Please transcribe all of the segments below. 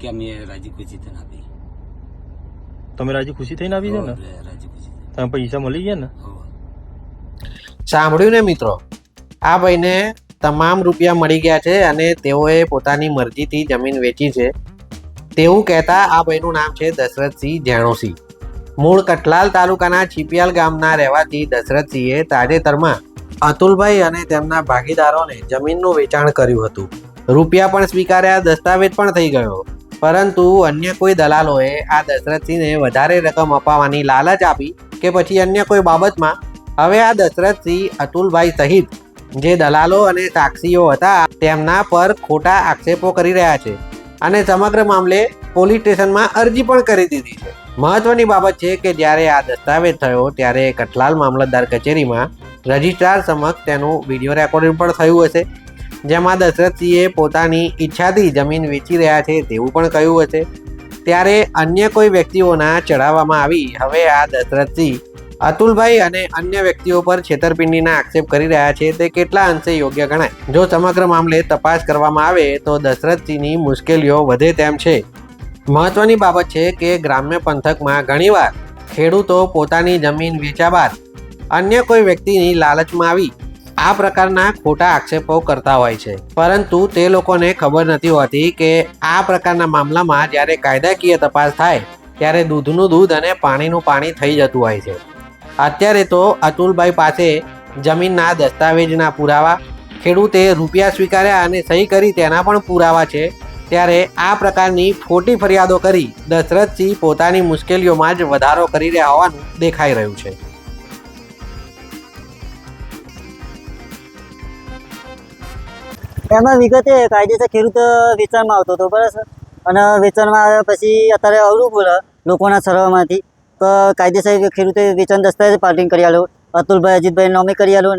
કે મેં રાજી ખુશી થઈને આપી. તમે રાજી ખુશી થઈને આવી છે ને? રાજી ખુશી તમે પૈસા મળી ગયા ને? સાંભળ્યું ને મિત્રો? આ ભાઈને તમામ રૂપિયા મળી ગયા છે અને તેઓએ પોતાની મરજીથી જમીન વેચી છે. તેવું કહેતા આ ભાઈનું નામ છે દશરથસિંહ જેણોસિંહ મૂળ કઠલાલ તાલુકાના છીપિયાલ ગામના રહેવાથી દશરથસિંહે તાજેતરમાં અતુલભાઈ અને તેમના ભાગીદારોને જમીનનું વેચાણ કર્યું હતું. રૂપિયા પણ સ્વીકાર્યા દસ્તાવેજ પણ થઈ ગયો. પરંતુ અન્ય કોઈ દલાલોએ આ દશરથસિંહને વધારે રકમ અપાવવાની લાલચ આપી કે પછી અન્ય કોઈ બાબતમાં, હવે આ દશરથસિંહ અતુલભાઈ સહિત જે દલાલો અને સાક્ષીઓ હતા, તેમના પર ખોટા આક્ષેપો કરી રહ્યા છે અને સમગ્ર મામલે પોલીસ સ્ટેશનમાં અરજી પણ કરી દીધી છે. મહત્વની બાબત છે કે જ્યારે આ દસ્તાવેજ થયો ત્યારે કઠલાલ મામલતદાર કચેરીમાં રજિસ્ટ્રાર સમક્ષ તેનું વીડિયો રેકોર્ડિંગ પણ થયું હશે. જેમાં દશરથજીએ પોતાની ઈચ્છાથી જમીન વેચી રહ્યા છે તેવું પણ કહ્યું હશે. ત્યારે અન્ય કોઈ વ્યક્તિઓના ચઢાવવામાં આવી. હવે આ દશરથસિંહ અતુલભાઈ અને અન્ય વ્યક્તિઓ પર છેતરપિંડીના આક્ષેપ કરી રહ્યા છે. તે કેટલા અંશે યોગ્ય ગણાય? જો સમગ્ર મામલે તપાસ કરવામાં આવે, તો દશરથસિંહની મુશ્કેલીઓ વધે તેમ છે. મહત્વની બાબત છે કે ગ્રામ્ય પંથકમાં ઘણીવાર ખેડૂતો પોતાની જમીન વેચ્યા બાદ અન્ય કોઈ વ્યક્તિની લાલચમાં આવી. આ પ્રકારના ખોટા આક્ષેપો કરતા હોય છે. પરંતુ તે લોકોને ખબર નથી હોતી કે આ પ્રકારના મામલામાં જ્યારે કાયદાકીય તપાસ થાય, ત્યારે દૂધનું દૂધ અને પાણીનું પાણી થઈ જતું હોય છે. અત્યારે તો અતુલભાઈ પાસે જમીનના દસ્તાવેજના પુરાવા, ખેડૂતે રૂપિયા સ્વીકાર્યા અને સહી કરી તેના પણ પુરાવા છે. ત્યારે આ પ્રકારની ખોટી ફરિયાદો કરી દશરથસિંહ પોતાની મુશ્કેલીઓમાં જ વધારો કરી રહ્યા હોવાનું દેખાઈ રહ્યું છે. એમાં વિગતે કાયદેસર ખેડૂત વેચાણમાં આવતો હતો બરાબર અને વેચાણમાં આવ્યા પછી અત્યારે અવરું બોલે લોકોના સરળમાંથી તો કાયદેસર ખેડૂતે વેચાણ દસ્તાવેજ પાર્ટિંગ કરી આલો અતુલભાઈ અજીતભાઈ નોમે કરી આલો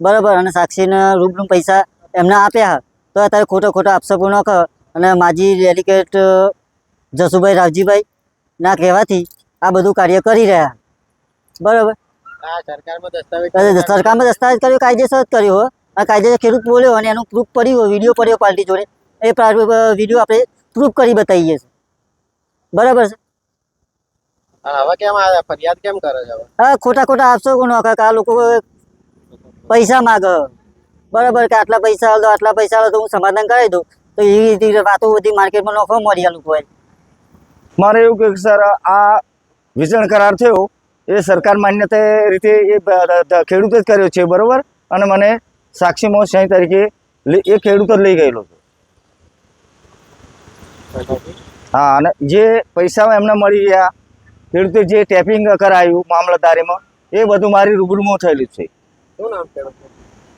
બરાબર અને સાક્ષીને રૂબરૂ પૈસા એમને આપ્યા. તો અત્યારે ખોટો ખોટો આક્ષેપો ન કર અને માજી ડેલિકેટ જસુભાઈ રાવજીભાઈ ના કહેવાથી આ બધું કાર્ય કરી રહ્યા. બરાબર? સરકારમાં દસ્તાવેજ સરકારમાં દસ્તાવેજ કર્યો કાયદેસર જ કર્યો કાયદેસર ખેડૂત બોલ્યો અને એનું પ્રૂફ પડ્યું વીડિયો પડ્યો પાર્ટી જોડે. એ વીડિયો આપણે પ્રૂફ કરી બતાવીએ છીએ. બરાબર છે? હવે કેમ ફરિયાદ કેમ કરે છે હા ખોટા ખોટા આપશો કોનો કે આ લોકો પૈસા માગ. બરાબર કે આટલા પૈસા આવે તો આટલા પૈસા આવે તો હું સમાધાન કરાવી દઉં. તો એવી રીતે વાતો બધી માર્કેટમાં નોખો મળી આ લોકોએ મારે એવું કે સર આ વેચાણ કરાર થયો એ સરકાર માન્યતા રીતે એ ખેડૂતે જ કર્યો છે બરોબર? અને મને સાક્ષીમાં સહી તરીકે લે- એ ખેડૂત જ લઈ ગયેલો હતો હા અને જે પૈસા એમને મળી ગયા ખેડૂતે જે ટેપિંગ કરાયું મામલતદારીમાં એ બધું મારી રૂબરૂમાં થયેલું છે.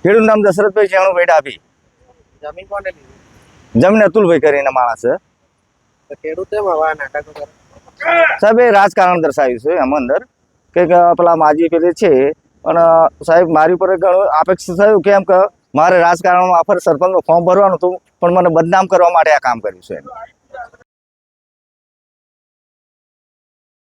ખેડૂત નામ દશરથભાઈ જેણુભાઈ ડાભી જમીન કોને જમીન અતુલભાઈ કરીને માણસ ખેડૂત સાહેબ એ રાજકારણ દર્શાવ્યું છે એમાં અંદર. કે કે પેલા માજી પેલી છે અને સાહેબ, મારી ઉપર ઘણું અપેક્ષિત થયું કેમ કે મારે રાજકારણમાં આફર સરપંચનું ફોર્મ ભરવાનું હતું, પણ મને બદનામ કરવા માટે આ કામ કર્યું છે.